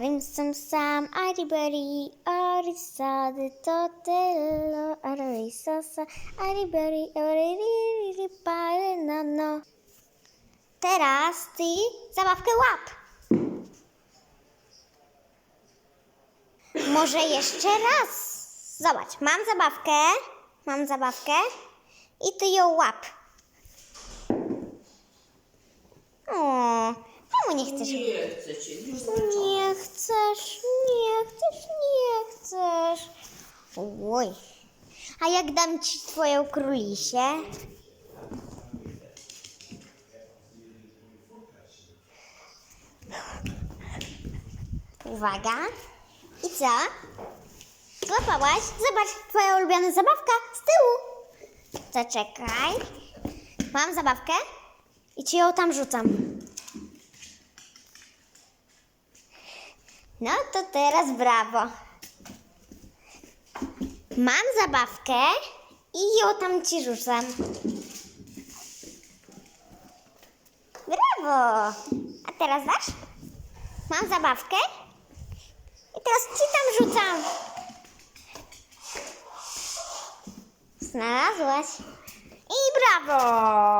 Arim sam sam, ariberi, arisady, totello, arisasa, ariberi, aririri, no no. Teraz ty zabawkę łap. Może jeszcze raz. Zobacz, mam zabawkę, mam zabawkę i ty ją łap. O, czemu nie chcesz? Nie chcę cię, Nie chcesz, nie chcesz, nie chcesz. Oj. A jak dam ci twoją królisię? Uwaga. I co? Złapałaś? Zobacz, twoja ulubiona zabawka z tyłu. Zaczekaj. Mam zabawkę i ci ją tam rzucam. No to teraz brawo. Mam zabawkę i ją tam ci rzucam. Brawo! A teraz dasz? Mam zabawkę i teraz ci tam rzucam. Znalazłaś. I brawo!